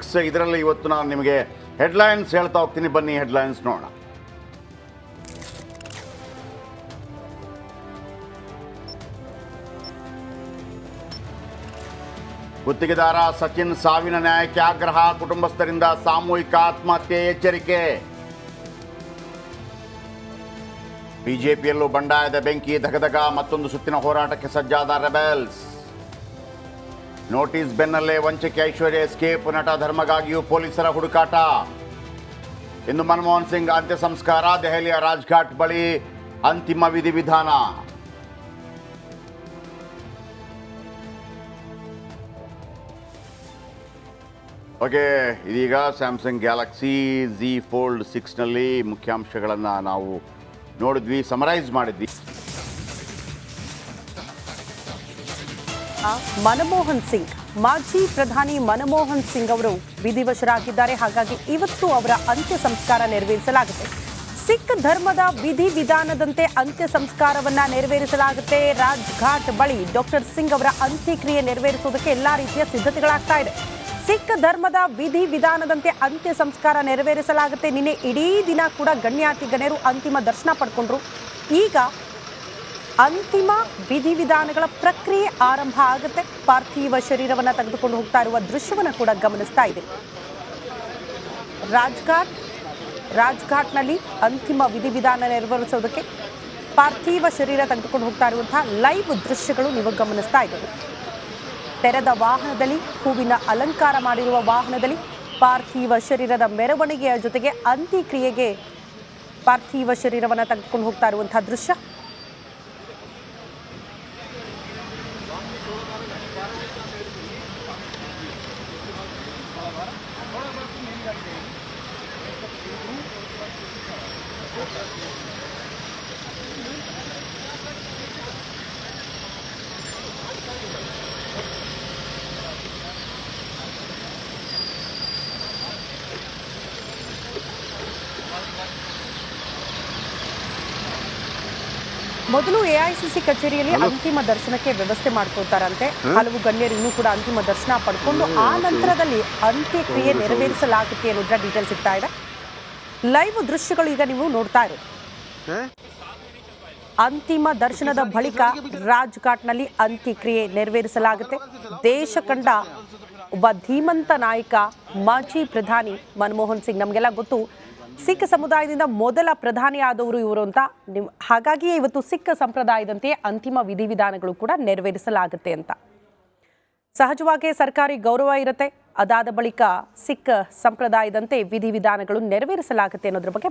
Six ಇದರಲ್ಲಿ ಇವತ್ತು ನಾನು ನಿಮಗೆ ಹೆಡ್ಲೈನ್ಸ್ ಹೇಳ್ತಾ ಹೋಗ್ತೀನಿ. ಬನ್ನಿ ಹೆಡ್ಲೈನ್ಸ್ ನೋಡೋಣ. ಗುತ್ತಿಗೆದಾರ ಸಚಿನ್ ಸಾವಿನ ನ್ಯಾಯಕ್ಕೆ ಆಗ್ರಹ, ಕುಟುಂಬಸ್ಥರಿಂದ ಸಾಮೂಹಿಕ ಆತ್ಮಹತ್ಯೆ ಎಚ್ಚರಿಕೆ. ಬಿಜೆಪಿಯಲ್ಲೂ ಬಂಡಾಯದ ಬೆಂಕಿ, ಧಗಧಗ, ಮತ್ತೊಂದು ಸುತ್ತಿನ ಹೋರಾಟಕ್ಕೆ ಸಜ್ಜಾದ ರೆಬೆಲ್ಸ್. ನೋಟಿಸ್ ಬೆನ್ನಲ್ಲೇ ವಂಚಕೆ ಐಶ್ವರ್ಯ ಎಸ್ಕೇಪ್ ನಟ ಧರ್ಮಗಾಗಿಯೂ ಪೊಲೀಸರ ಹುಡುಕಾಟ. ಇಂದು ಮನಮೋಹನ್ ಸಿಂಗ್ ಅಂತ್ಯ ಸಂಸ್ಕಾರ, ದೆಹಲಿಯ ರಾಜ್ಘಾಟ್ ಬಳಿ ಅಂತಿಮ ವಿಧಿವಿಧಾನ ಓಕೆ, ಇದೀಗ ಸ್ಯಾಮ್ಸಂಗ್ ಗ್ಯಾಲಕ್ಸಿ ಜಿ ಫೋಲ್ಡ್ ಸಿಕ್ಸ್ನಲ್ಲಿ ಮುಖ್ಯಾಂಶಗಳನ್ನು ನಾವು ನೋಡಿದ್ವಿ ಸಮರೈಸ್ ಮಾಡಿದ್ವಿ. ಮನಮೋಹನ್ ಸಿಂಗ್. ಮಾಜಿ ಪ್ರಧಾನಿ ಮನಮೋಹನ್ ಸಿಂಗ್ ಅವರು ವಿಧಿವಶರಾಗಿದ್ದಾರೆ. ಹಾಗಾಗಿ ಇವತ್ತು ಅವರ ಅಂತ್ಯ ಸಂಸ್ಕಾರ ನೆರವೇರಿಸಲಾಗುತ್ತೆ. ಸಿಖ್ ಧರ್ಮದ ವಿಧಿ ವಿಧಾನದಂತೆ ಅಂತ್ಯ ಸಂಸ್ಕಾರವನ್ನ ನೆರವೇರಿಸಲಾಗುತ್ತೆ. ರಾಜ್ಘಾಟ್ ಬಳಿ ಡಾಕ್ಟರ್ ಸಿಂಗ್ ಅವರ ಅಂತ್ಯಕ್ರಿಯೆ ನೆರವೇರಿಸುವುದಕ್ಕೆ ಎಲ್ಲಾ ರೀತಿಯ ಸಿದ್ಧತೆಗಳಾಗ್ತಾ ಇದೆ. ಸಿಖ್ ಧರ್ಮದ ವಿಧಿ ವಿಧಾನದಂತೆ ಅಂತ್ಯ ಸಂಸ್ಕಾರ ನೆರವೇರಿಸಲಾಗುತ್ತೆ. ನಿನ್ನೆ ಇಡೀ ದಿನ ಕೂಡ ಗಣ್ಯಾತಿ ಗಣ್ಯರು ಅಂತಿಮ ದರ್ಶನ ಪಡ್ಕೊಂಡ್ರು. ಈಗ ಅಂತಿಮ ವಿಧಿವಿಧಾನಗಳ ಪ್ರಕ್ರಿಯೆ ಆರಂಭ ಆಗುತ್ತೆ. ಪಾರ್ಥಿವ ಶರೀರವನ್ನು ತೆಗೆದುಕೊಂಡು ಹೋಗ್ತಾ ಇರುವ ದೃಶ್ಯವನ್ನು ಕೂಡ ಗಮನಿಸ್ತಾ ಇದೆ. ರಾಜ್ಘಾಟ್, ರಾಜ್ಘಾಟ್ನಲ್ಲಿ ಅಂತಿಮ ವಿಧಿವಿಧಾನ ನೆರವೇರಿಸೋದಕ್ಕೆ ಪಾರ್ಥಿವ ಶರೀರ ತೆಗೆದುಕೊಂಡು ಹೋಗ್ತಾ ಇರುವಂತಹ ಲೈವ್ ದೃಶ್ಯಗಳು ನೀವು ಗಮನಿಸ್ತಾ ಇದ್ದೀವಿ ತೆರೆದ ವಾಹನದಲ್ಲಿ ಹೂವಿನ ಅಲಂಕಾರ ಮಾಡಿರುವ ವಾಹನದಲ್ಲಿ ಪಾರ್ಥಿವ ಶರೀರದ ಮೆರವಣಿಗೆಯ ಜೊತೆಗೆ ಅಂತ್ಯಕ್ರಿಯೆಗೆ ಪಾರ್ಥಿವ ಶರೀರವನ್ನು ತೆಗೆದುಕೊಂಡು ಹೋಗ್ತಾ ಇರುವಂತಹ ದೃಶ್ಯ. थोड़ा बस मेरी गाड़ी ಮೊದಲು ಎಐಸಿಸಿ ಕಚೇರಿಯಲ್ಲಿ ಅಂತಿಮ ದರ್ಶನಕ್ಕೆ ವ್ಯವಸ್ಥೆ ಮಾಡ್ಕೊಳ್ತಾರಂತೆ. ಹಲವು ಗಣ್ಯರು ಇನ್ನೂ ಕೂಡ ಅಂತಿಮ ದರ್ಶನ ಪಡ್ಕೊಂಡು ಆ ನಂತರದಲ್ಲಿ ಅಂತ್ಯಕ್ರಿಯೆ ನೆರವೇರಿಸಲಾಗುತ್ತೆ ಅನ್ನೋದ್ರ ಡೀಟೇಲ್ ಸಿಗ್ತಾ ಇದೆ. ಲೈವ್ ದೃಶ್ಯಗಳು ಈಗ ನೀವು ನೋಡ್ತಾ ಇರೋದು ಅಂತಿಮ ದರ್ಶನದ ಬಳಿಕ ರಾಜ್ಘಾಟ್ನಲ್ಲಿ ಅಂತ್ಯಕ್ರಿಯೆ ನೆರವೇರಿಸಲಾಗುತ್ತೆ. ದೇಶ ಕಂಡ ಒಬ್ಬ ಧೀಮಂತ ನಾಯಕ, ಮಾಜಿ ಪ್ರಧಾನಿ ಮನಮೋಹನ್ ಸಿಂಗ್. ನಮಗೆಲ್ಲ ಗೊತ್ತು, ಸಿಖ್ ಸಮುದಾಯದಿಂದ ಮೊದಲ ಪ್ರಧಾನಿ ಆದವರು ಇವರು ಅಂತ. ನಿಮ್, ಹಾಗಾಗಿಯೇ ಇವತ್ತು ಸಿಖ್ ಸಂಪ್ರದಾಯದಂತೆ ಅಂತಿಮ ವಿಧಿವಿಧಾನಗಳು ಕೂಡ ನೆರವೇರಿಸಲಾಗುತ್ತೆ ಅಂತ. ಸಹಜವಾಗಿ ಸರ್ಕಾರಿ ಗೌರವ ಇರುತ್ತೆ. ಅದಾದ ಬಳಿಕ ಸಿಖ್ ಸಂಪ್ರದಾಯದಂತೆ ವಿಧಿವಿಧಾನಗಳು ನೆರವೇರಿಸಲಾಗುತ್ತೆ ಅನ್ನೋದ್ರ ಬಗ್ಗೆ